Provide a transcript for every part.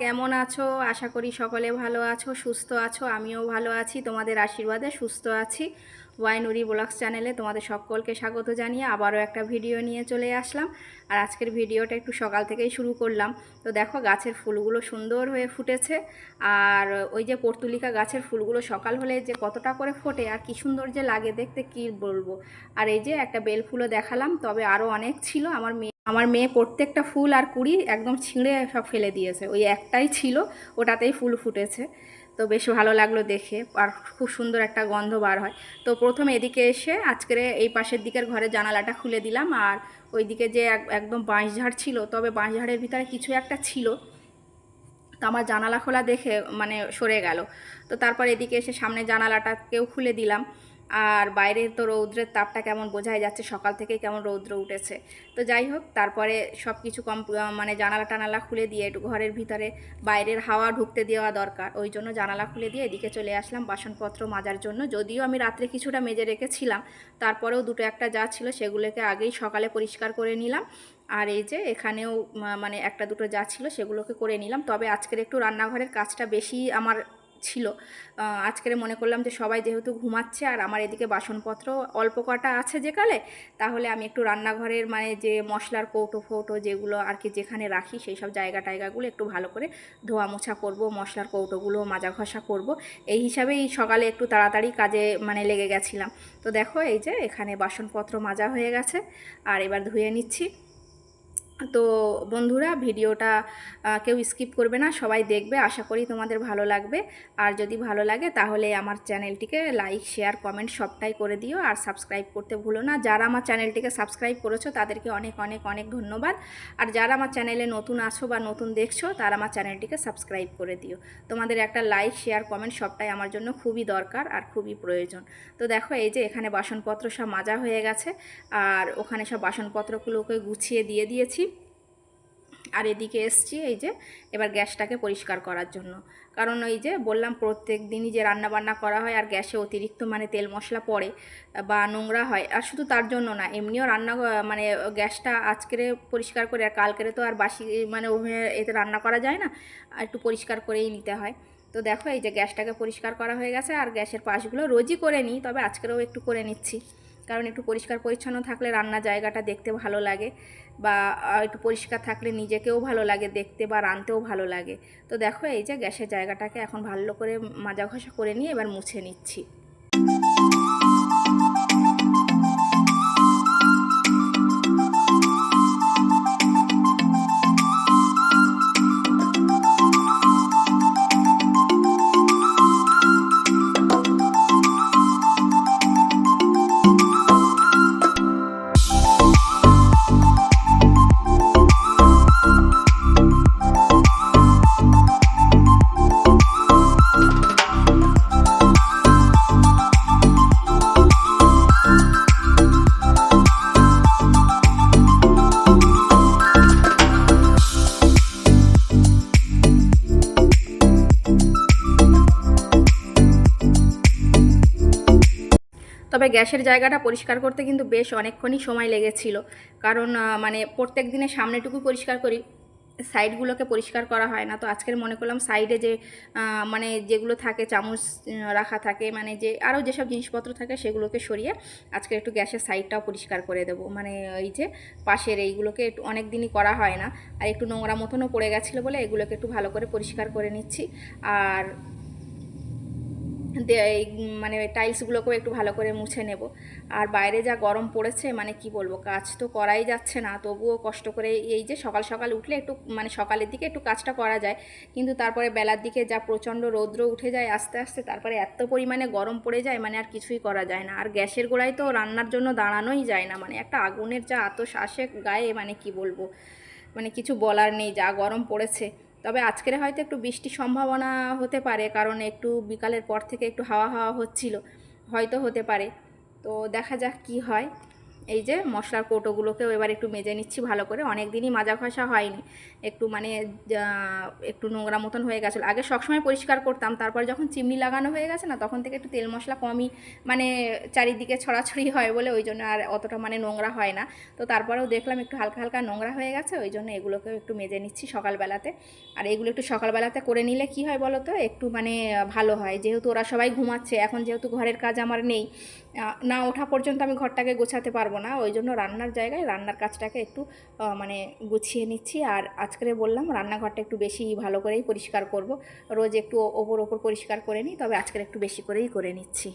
কেমন আছো? আশা করি সকলে ভালো আছো, সুস্থ আছো, আমিও ভালো আছি, তোমাদের আশীর্বাদে সুস্থ আছি। ওয়াইনুরি ব্লগস চ্যানেলে তোমাদের সকলকে স্বাগত জানিয়ে আবারও একটা ভিডিও নিয়ে চলে আসলাম। আর আজকের ভিডিওটা একটু সকাল থেকেই শুরু করলাম। তো দেখো গাছের ফুলগুলো সুন্দর হয়ে ফুটেছে। আর ওই যে পর্তুলিকা গাছের ফুলগুলো সকাল হলে যে কতটা করে ফোটে আর কি সুন্দর যে লাগে দেখতে কি বলব? আর এই যে একটা বেল ফুলও দেখালাম, তবে আরও অনেক ছিল। আমার মেয়ে আমার মেয়ে প্রত্যেকটা ফুল আর কুড়ি একদম ছিঁড়ে সব ফেলে দিয়েছে। ওই একটাই ছিল, ওটাতেই ফুল ফুটেছে। তো বেশ ভালো লাগল দেখে, আর খুব সুন্দর একটা গন্ধ বার হয়। তো প্রথম এদিকে এসে আজকের এই পাশের দিকের ঘরে জানালাটা খুলে দিলাম, আর ওইদিকে যে এক- একদম বাঁশঝাড় ছিল, তবে বাঁশঝাড়ের ভিতরে কিছু একটা ছিল। তো আমার জানালা খোলা দেখে মানে সরে গেল। তো তারপর এদিকে এসে সামনে জানালাটাকেও খুলে দিলাম। আর বাইরের তো রৌদ্রের তাপটা কেমন বোঝাই যাচ্ছে, সকাল থেকেই কেমন রৌদ্র উঠেছে। তো যাই হোক, তারপরে সব কিছু কম মানে জানালা টানালা খুলে দিয়ে একটু ঘরের ভিতরে বাইরের হাওয়া ঢুকতে দেওয়া দরকার। ওই জন্য জানালা খুলে দিয়ে এদিকে চলে আসলাম বাসনপত্র মাজার জন্য। যদিও আমি রাত্রে কিছুটা মেজে রেখেছিলাম, তারপরেও দুটো একটা যা ছিল সেগুলোকে আগেই সকালে পরিষ্কার করে নিলাম। আর এই যে এখানেও মানে একটা দুটো যা ছিল সেগুলোকে করে নিলাম। তবে আজকের একটু রান্নাঘরের কাজটা বেশি আমার ছিল। আজকের মনে করলাম যে সবাই যেহেতু ঘুমাচ্ছে আর আমার এদিকে বাসনপত্র অল্প কটা আছে যে কালে তাহলে আমি একটু রান্নাঘরের মানে যে মশলার কৌটো ফৌটো যেগুলো আর কি যেখানে রাখি সেই সব জায়গা টায়গাগুলো একটু ভালো করে ধোয়া মোছা করব, মশলার কৌটোগুলো মাজা ঘষা করব। এই হিসাবেই সকালে একটু তাড়াতাড়ি কাজে মানে লেগে গেছিলাম। তো দেখো এই যে এখানে বাসনপত্র মাজা হয়ে গেছে, আর এবার ধুয়ে নিচ্ছি। তো বন্ধুরা ভিডিওটা কেউ স্কিপ করবে না, সবাই দেখবে, আশা করি তোমাদের ভালো লাগবে। আর যদি ভালো লাগে তাহলে আমার চ্যানেলটিকে লাইক, শেয়ার, কমেন্ট সবটাই করে দিও। আর সাবস্ক্রাইব করতে ভুলো না। যারা আমার চ্যানেলটিকে সাবস্ক্রাইব করেছ তাদেরকে অনেক অনেক অনেক ধন্যবাদ। আর যারা আমার চ্যানেলে নতুন আছো বা নতুন দেখছ তারা আমার চ্যানেলটিকে সাবস্ক্রাইব করে দিও। তোমাদের একটা লাইক, শেয়ার, কমেন্ট সবটাই আমার জন্য খুবই দরকার আর খুবই প্রয়োজন। তো দেখো এই যে এখানে বাসনপত্র সব মাজা হয়ে গেছে। আর ওখানে সব বাসনপত্রগুলোকে গুছিয়ে দিয়ে দিয়েছি। আর এদিকে এসছি এই যে এবার গ্যাসটাকে পরিষ্কার করার জন্য। কারণ ওই যে বললাম প্রত্যেক দিনই যে রান্না বান্না করা হয় আর গ্যাসে অতিরিক্ত মানে তেল মশলা পড়ে বা নোংরা হয়, আর শুধু তার জন্য না, এমনিও রান্না মানে গ্যাসটা আজকেরে পরিষ্কার করে আর কালকেরে তো আর বাসি মানে ওভেনে এতে রান্না করা যায় না, আর একটু পরিষ্কার করেই নিতে হয়। তো দেখো এই যে গ্যাসটাকে পরিষ্কার করা হয়ে গেছে আর গ্যাসের পাশগুলো রোজই করে নিই, তবে আজকেরও একটু করে নিচ্ছি। কারণ একটু পরিষ্কার পরিচ্ছন্ন থাকলে রান্না জায়গাটা দেখতে ভালো লাগে। বা একটু পরিষ্কার থাকলে নিজেকেও ভালো লাগে দেখতে বা রানতেও ভালো লাগে। তো দেখো এই যে গ্যাসের জায়গাটাকে এখন ভালো করে মাজা ঘষা করে নিয়ে এবার মুছে নিচ্ছি। গ্যাসের জায়গাটা পরিষ্কার করতে কিন্তু বেশ অনেকক্ষণই সময় লেগেছিল। কারণ মানে প্রত্যেক দিনের সামনেটুকু পরিষ্কার করি, সাইডগুলোকে পরিষ্কার করা হয় না। তো আজকের মনে করলাম সাইডে যে মানে যেগুলো থাকে, চামচ রাখা থাকে মানে যে, আরও যেসব জিনিসপত্র থাকে সেগুলোকে সরিয়ে আজকে একটু গ্যাসের সাইডটাও পরিষ্কার করে দেবো। মানে এই যে, পাশের এইগুলোকে একটু অনেক দিনই করা হয় না। আর একটু নোংরা মতনও পড়ে গেছিল বলে এগুলোকে একটু ভালো করে পরিষ্কার করে নিচ্ছি। আর এই মানে টাইলসগুলোকেও একটু ভালো করে মুছে নেব। আর বাইরে যা গরম পড়েছে মানে কি বলব, কাজ তো করাই যাচ্ছে না। তবুও কষ্ট করে এই যে সকাল সকাল উঠলে একটু মানে সকালের দিকে একটু কাজটা করা যায়। কিন্তু তারপরে বেলার দিকে যা প্রচণ্ড রৌদ্র উঠে যায় আস্তে আস্তে, তারপরে এত পরিমাণে গরম পড়ে যায় মানে আর কিছুই করা যায় না। আর গ্যাসের গোড়ায় তো রান্নার জন্য দাঁড়ানোই যায় না। মানে একটা আগুনের যা আতস আসে গায়ে মানে কি বলব মানে কিছু বলার নেই, যা গরম পড়েছে। তবে আজকের হয়তো একটু বৃষ্টির সম্ভাবনা হতে পারে, কারণ একটু বিকালের পর থেকে একটু হাওয়া হাওয়া হচ্ছিল, হয়তো হতে পারে। তো দেখা যাক কি হয়। এই যে মশলার কৌটোগুলোকেও এবার একটু মেজে নিচ্ছি ভালো করে। অনেক দিনই মাজা ঘষা হয়নি। একটু মানে একটু নোংরা মতন হয়ে গেছিল। আগে সবসময় পরিষ্কার করতাম, তারপর যখন চিমনি লাগানো হয়ে গেছে না, তখন থেকে একটু তেল মশলা কমই মানে চারিদিকে ছড়াছড়ি হয় বলে ওই জন্য আর অতটা মানে নোংরা হয় না। তো তারপরেও দেখলাম একটু হালকা হালকা নোংরা হয়ে গেছে, ওই জন্য এগুলোকেও একটু মেজে নিচ্ছি সকালবেলাতে। আর এগুলো একটু সকালবেলাতে করে নিলে কি হয় বলো তো? একটু মানে ভালো হয়। যেহেতু ওরা সবাই ঘুমাচ্ছে, এখন যেহেতু ঘরের কাজ আমার নেই না ওঠা পর্যন্ত আমি ঘরটাকে গোছাতে পারব না। ওই জন্য রান্নার জায়গায় রান্নার কাজটাকে একটু মানে গুছিয়ে নিচ্ছি। আর আজকে বললাম রান্নাঘরটা একটু বেশি ভালো করেই পরিষ্কার করব। রোজ একটু ওপর ওপর পরিষ্কার করে নিই, তবে আজকের একটু বেশি করেই করে নিচ্ছি।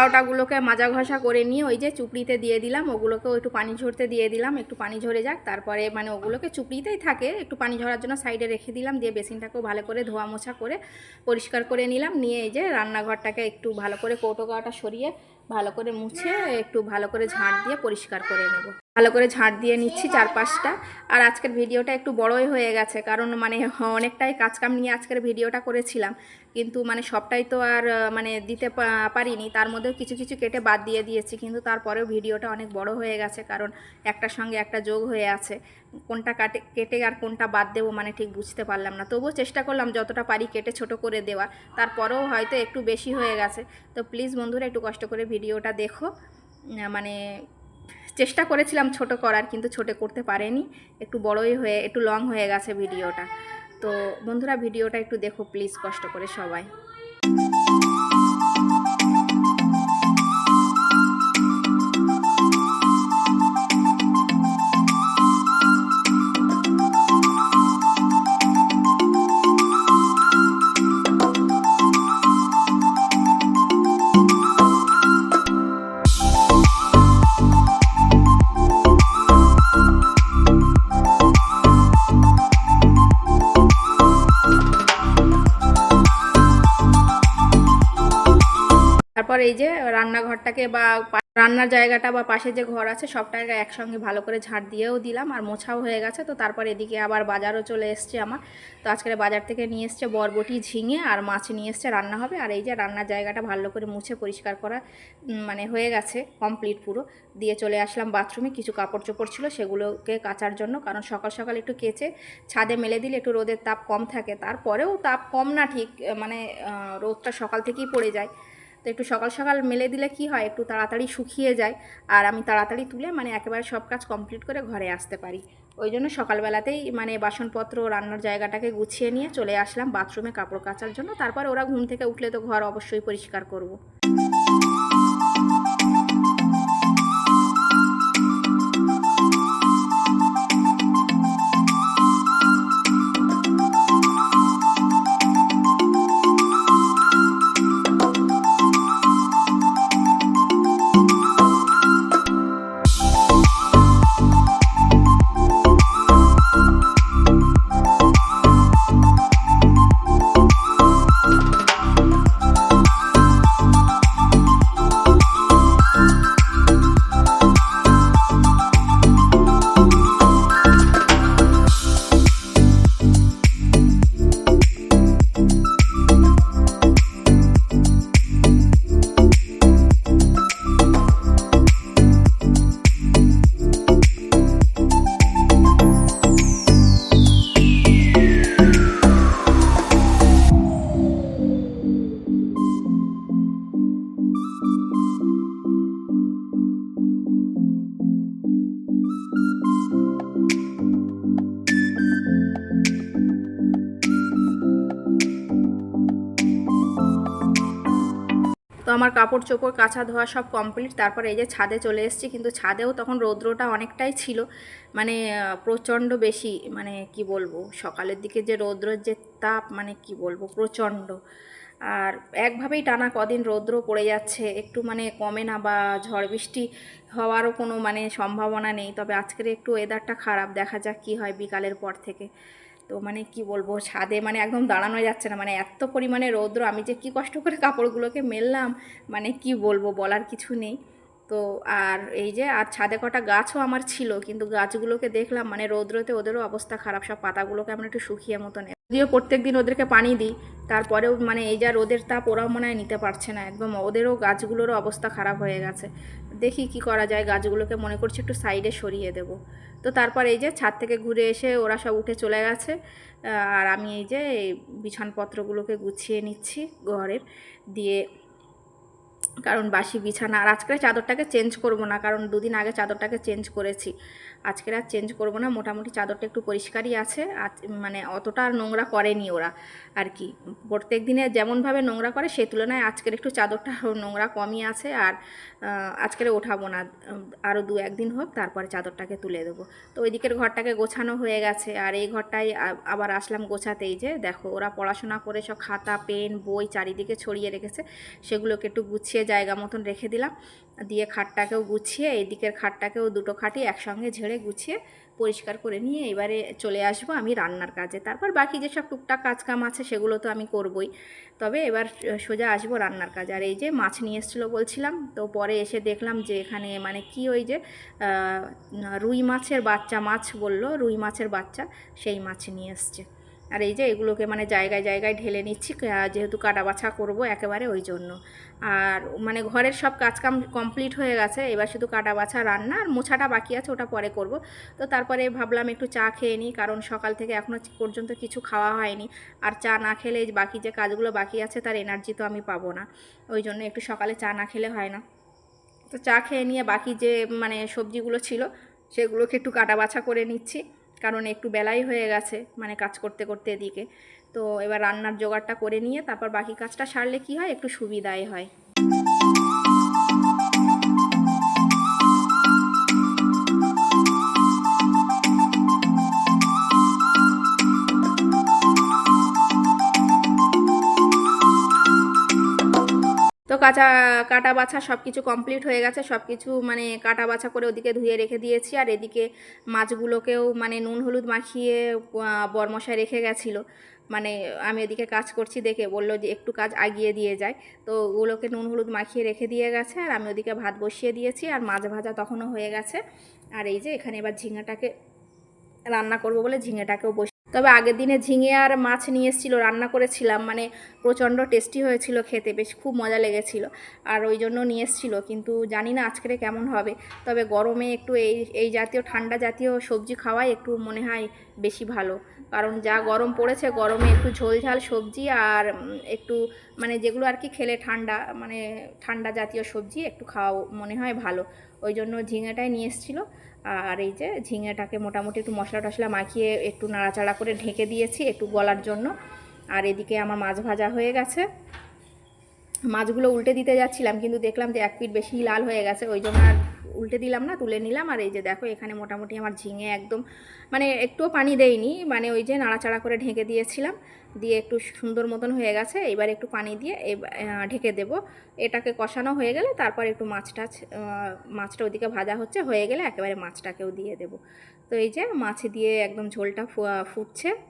কৌটো কাউটাগুলোকে মাজা ঘষা করে নিয়ে ওই যে চুপড়িতে দিয়ে দিলাম, ওগুলোকেও একটু পানি ঝরতে দিয়ে দিলাম, একটু পানি ঝরে যাক, তারপরে মানে ওগুলোকে চুপড়িতেই থাকে, একটু পানি ঝরার জন্য সাইডে রেখে দিলাম, দিয়ে বেসিনটাকেও ভালো করে ধোয়া মোছা করে পরিষ্কার করে নিলাম, নিয়ে এই যে রান্নাঘরটাকে একটু ভালো করে কৌটো গাটা সরিয়ে ভালো করে মুছে, একটু ভালো করে ঝাঁট দিয়ে পরিষ্কার করে নেব। ভালো করে ঝাঁট দিয়ে নিচ্ছি চারপাশটা। আর আজকের ভিডিওটা একটু বড়ই হয়ে গেছে কারণ মানে অনেকটাই কাজকাম নিয়ে আজকের ভিডিওটা করেছিলাম। কিন্তু মানে সবটাই তো আর মানে দিতে পারিনি। তার মধ্যেও কিছু কিছু কেটে বাদ দিয়ে দিয়েছি কিন্তু তারপরেও ভিডিওটা অনেক বড় হয়ে গেছে কারণ একটার সঙ্গে একটা যোগ হয়ে আছে। কোনটা কাটে কেটে আর কোনটা বাদ দেবো মানে ঠিক বুঝতে পারলাম না। তবুও চেষ্টা করলাম যতটা পারি কেটে ছোট করে দেওয়ার। তারপরেও হয়তো একটু বেশি হয়ে গেছে। তো প্লিজ বন্ধুরা একটু কষ্ট করে ভিডিওটা দেখো। মানে চেষ্টা করেছিলাম ছোট করার, কিন্তু ছোট করতে পারেনি। একটু বড়ই হয়ে, একটু লং হয়ে গেছে ভিডিওটা। তো বন্ধুরা, ভিডিওটা একটু দেখো প্লিজ কষ্ট করে সবাই। এই যে রান্নাঘরটাকে বা রান্নার জায়গাটা বা পাশে যে ঘর আছে সবটাকে একসঙ্গে ভালো করে ঝাড় দিয়েও দিলাম আর মোছাও হয়ে গেছে। তো তারপর এদিকে আবার বাজারও চলে এসছে আমার। তো আজকের বাজার থেকে নিয়ে এসছে বরবটি, ঝিঙে আর মাছ নিয়ে এসছে রান্না হবে। আর এই যে রান্নার জায়গাটা ভালো করে মুছে পরিষ্কার করা মানে হয়ে গেছে কমপ্লিট পুরো। দিয়ে চলে আসলাম বাথরুমে কিছু কাপড় চোপড় ছিল সেগুলোকে কাচার জন্য। কারণ সকাল সকাল একটু কেচে ছাদে মেলে দিলে একটু রোদের তাপ কম থাকে। তারপরেও তাপ কম না ঠিক মানে রোদটা সকাল থেকেই পড়ে যায়। তো একটু সকাল সকাল মেলে দিলে কি হয়? একটু তাড়াতাড়ি শুকিয়ে যায়। আর আমি তাড়াতাড়ি তুলে মানে একেবারে সব কাজ কমপ্লিট করে ঘরে আসতে পারি। ওই জন্য সকালবেলাতেই মানে বাসনপত্র, রান্নার জায়গাটাকে গুছিয়ে নিয়ে চলে আসলাম বাথরুমে কাপড় কাচার জন্য। তারপর ওরা ঘুম থেকে উঠলে তো ঘর অবশ্যই পরিষ্কার করব। আমার কাপড় চোপড় কাচা ধোয়া সব কমপ্লিট তারপরে এই যে ছাদে চলে এসেছি, কিন্তু ছাদেও তখন রৌদ্রটা অনেকটাই ছিল। মানে প্রচণ্ড বেশি মানে কি বলব, সকালের দিকে যে রৌদ্রের যে তাপ মানে কি বলব, প্রচণ্ড। আর একভাবেই টানা কদিন রৌদ্র পড়ে যাচ্ছে, একটু মানে কমে না বা ঝড় বৃষ্টি হওয়ারও কোনো মানে সম্ভাবনা নেই। তবে আজকের একটু ওয়েদারটা খারাপ, দেখা যাক কি হয় বিকালের পর থেকে। তো মানে কি বলব, ছাদে মানে একদম দাঁড়ানো যাচ্ছে না। মানে এত পরিমাণে রৌদ্র, আমি যে কি কষ্ট করে কাপড়গুলোকে মেললাম মানে কি বলব বলার কিছু নেই। তো আর এই যে, আর ছাদে কটা গাছও আমার ছিল, কিন্তু গাছগুলোকে দেখলাম মানে রৌদ্রতে ওদেরও অবস্থা খারাপ। সব পাতাগুলোকে আমরা একটু শুকিয়ে মতন যদিও প্রত্যেক দিন ওদেরকে পানি দিই, তারপরেও মানে এই যা রোদের তাপ, ওরাও মনে হয় নিতে পারছে না একদম। ওদেরও গাছগুলোরও অবস্থা খারাপ হয়ে গেছে। দেখি কি করা যায়, গাছগুলোকে মনে করছি একটু সাইডে সরিয়ে দেবো। তো তারপর এই যে ছাদ থেকে ঘুরে এসে ওরা সব উঠে চলে গেছে। আর আমি এই যে বিছানপত্রগুলোকে গুছিয়ে নিচ্ছি ঘরের। দিয়ে কারণ বাসি বিছানা। আর আজকের চাদরটাকে চেঞ্জ করব না, কারণ দুদিন আগে চাদরটাকে চেঞ্জ করেছি। আজকের আর চেঞ্জ করব না, মোটামুটি চাদরটা একটু পরিষ্কারই আছে। মানে অতটা আর নোংরা করেনি ওরা আর কি। প্রত্যেক দিনে যেমনভাবে নোংরা করে সেই তুলনায় আজকের একটু চাদরটা নোংরা কমই আছে। আর আজকের ওঠাবো না আরও দু একদিন হোক, তারপরে চাদরটাকে তুলে দেবো। তো ওই দিকের ঘরটাকে গোছানো হয়ে গেছে। আর এই ঘরটাই আবার আসলাম গোছাতেই যে, দেখো ওরা পড়াশোনা করে সব খাতা, পেন, বই চারিদিকে ছড়িয়ে রেখেছে। সেগুলোকে একটু গুছিয়ে জায়গা মতন রেখে দিলাম। দিয়ে খাটটাকেও গুছিয়ে এই দিকের খাটটাকেও দুটো খাটি একসঙ্গে ঝেড়ে গুছিয়ে পরিষ্কার করে নিয়ে এবারে চলে আসব আমি রান্নার কাজে। তারপর বাকি যেসব টুকটাক কাজকাম আছে সেগুলো তো আমি করবই। তবে এবার সোজা আসব রান্নার কাজে। আর এই যে মাছ নিয়ে এসেছিল বলছিলাম, তো পরে এসে দেখলাম যে এখানে মানে কি ওই যে রুই মাছের বাচ্চা মাছ বলল, রুই মাছের বাচ্চা, সেই মাছ নিয়ে এসছে। আর এই যে এগুলোকে মানে জায়গায় জায়গায় ঢেলে নিচ্ছি যেহেতু কাটা বাছা করব একেবারে ওই জন্য। আর মানে ঘরের সব কাজকাম কমপ্লিট হয়ে গেছে, এবার শুধু কাটা বাছা রান্না, আর মোছাটা বাকি আছে, ওটা পরে করব। তো তারপরে ভাবলাম একটু চা খেয়ে নিই, কারণ সকাল থেকে এখনও পর্যন্ত কিছু খাওয়া হয়নি। আর চা না খেলে বাকি যে কাজগুলো বাকি আছে, তার এনার্জি তো আমি পাবো না। ওই জন্য একটু সকালে চা না খেলে হয় না। তো চা খেয়ে নিয়ে বাকি যে মানে সবজিগুলো ছিল, সেগুলোকে একটু কাটা বাছা করে নিচ্ছি। কারণ একটু বেলাই হয়ে গেছে মানে কাজ করতে করতে এদিকে। তো এবার রান্নার জোগাড়টা করে নিয়ে তারপর বাকি কাজটা সারলে কি হয়? একটু সুবিধাই হয়। কাঁচা, কাটা বাছা সব কিছু কমপ্লিট হয়ে গেছে সব কিছু মানে কাটা বাছা করে ওদিকে ধুয়ে রেখে দিয়েছি। আর এদিকে মাছগুলোকেও মানে নুন হলুদ মাখিয়ে বরমশায় রেখে গেছিল। মানে আমি এদিকে কাজ করছি দেখে বলল যে একটু কাজ আগিয়ে দিয়ে যায়। তো ওগুলোকে নুন হলুদ মাখিয়ে রেখে দিয়ে গেছে আর আমি ওদিকে ভাত বসিয়ে দিয়েছি আর মাছ ভাজা তখনও হয়ে গেছে। আর এই যে এখানে এবার ঝিঙেটাকে রান্না করব বলে ঝিঙেটাকেও বসে তবে আগের দিনে ঝিঙে আর মাছ নিয়ে এসেছিল, রান্না করেছিলাম মানে প্রচণ্ড টেস্টি হয়েছিল খেতে, বেশ খুব মজা লেগেছিল। আর ওই জন্য নিয়ে এসেছিল, কিন্তু জানি না আজকের কেমন হবে। তবে গরমে একটু এই এই জাতীয়, ঠান্ডা জাতীয় সবজি খাওয়াই একটু মনে হয় বেশি ভালো। কারণ যা গরম পড়েছে, গরমে একটু ঝোলঝাল সবজি আর একটু মানে যেগুলো আর কি খেলে ঠান্ডা মানে ঠান্ডা জাতীয় সবজি একটু খাওয়া মনে হয় ভালো। ওই জন্য ঝিঙেটাই নিয়ে এসেছিল। আর এই যে ঝিঙেটাকে মোটামুটি একটু মশলা টশলা মাখিয়ে একটু নাড়াচাড়া করে ঢেকে দিয়েছি একটু গলার জন্য। আর এদিকে আমার মাছ ভাজা হয়ে গেছে। মাছগুলো উল্টে দিতে যাচ্ছিলাম কিন্তু দেখলাম যে এক পিঠ বেশি লাল হয়ে গেছে ওই জন্য আর উল্টে দিলাম না তুলে নিলাম। আর এই যে দেখো এখানে মোটামুটি আমার ঝিঙে একদম মানে একটুও পানি দেয়নি মানে ওই যে নাড়াচাড়া করে ঢেকে দিয়েছিলাম দিয়ে একটু সুন্দর মতন হয়ে গেছে এবার একটু পানি দিয়ে ঢেকে দেবো। এটাকে কষানো হয়ে গেলে তারপর একটু মাছটা ছ- আহ, মাছটা ওদিকে ভাজা হচ্ছে হয়ে গেলে একেবারে মাছটাকেও দিয়ে দেবো। তো এই যে মাছ দিয়ে একদম ঝোলটা ফুটছে।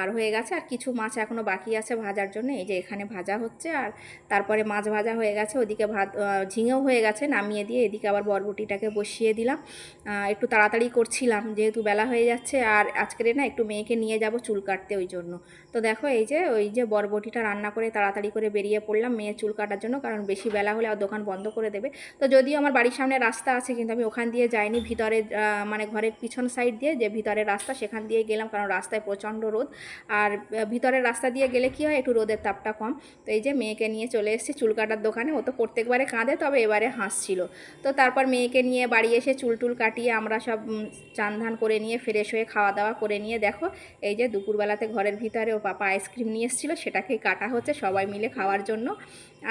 আর হয়ে গেছে। আর কিছু মাছ এখনও বাকি আছে ভাজার জন্য। এই যে এখানে ভাজা হচ্ছে আর তারপরে মাছ ভাজা হয়ে গেছে। ওদিকে ভাত ঝিঙেও হয়ে গেছে নামিয়ে দিয়ে এদিকে আবার বরবটিটাকে বসিয়ে দিলাম। একটু তাড়াতাড়ি করছিলাম যেহেতু বেলা হয়ে যাচ্ছে। আর আজকের না একটু মেয়েকে নিয়ে যাব চুল কাটতে ওই জন্য। তো দেখো এই যে, ওই যে বরবটিটা রান্না করে তাড়াতাড়ি করে বেরিয়ে পড়লাম মেয়ে চুল কাটার জন্য। কারণ বেশি বেলা হলে আর দোকান বন্ধ করে দেবে। তো যদিও আমার বাড়ির সামনে রাস্তা আছে কিন্তু আমি ওখান দিয়ে যাইনি। ভিতরে মানে ঘরের পিছন সাইড দিয়ে যে ভিতরের রাস্তা সেখান দিয়ে গেলাম। কারণ রাস্তায় প্রচণ্ড রোদ। আর ভিতরে ভিতরের রাস্তা দিয়ে গেলে কি হয়, একটু রোদের তাপটা কম। তো এই যে মেয়েকে নিয়ে চলে এসেছি চুল কাটার দোকানে, ও তো প্রত্যেকবারে কাঁদে, তবে এবারে হাসছিল। তো তারপর মেয়েকে নিয়ে বাড়ি এসে চুল টুল কাটিয়ে আমরা সব চান ধান করে নিয়ে ফ্রেশ হয়ে খাওয়া দাওয়া করে নিয়ে দেখো, এই যে দুপুরবেলাতে ঘরের ভিতরে ও পাপা আইসক্রিম নিয়ে এসেছিল, সেটাকেই কাটা হচ্ছে সবাই মিলে খাওয়ার জন্য।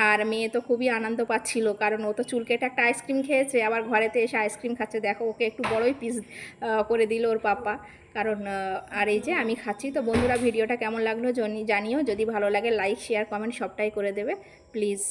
আর মেয়ে তো খুবই আনন্দ পাচ্ছিল, কারণ ও তো চুল কেটে একটা আইসক্রিম খেয়েছে, আবার ঘরেতে এসে আইসক্রিম খাচ্ছে। দেখো, ওকে একটু বড়ই পিস করে দিল ওর পাপা। কারণ আর এই যে আমি খাচ্ছি, তো বন্ধুরা, ভিডিওটা কেমন লাগল জানিও। যদি ভালো লাগে লাইক শেয়ার কমেন্ট সবটাই করে দেবে প্লিজ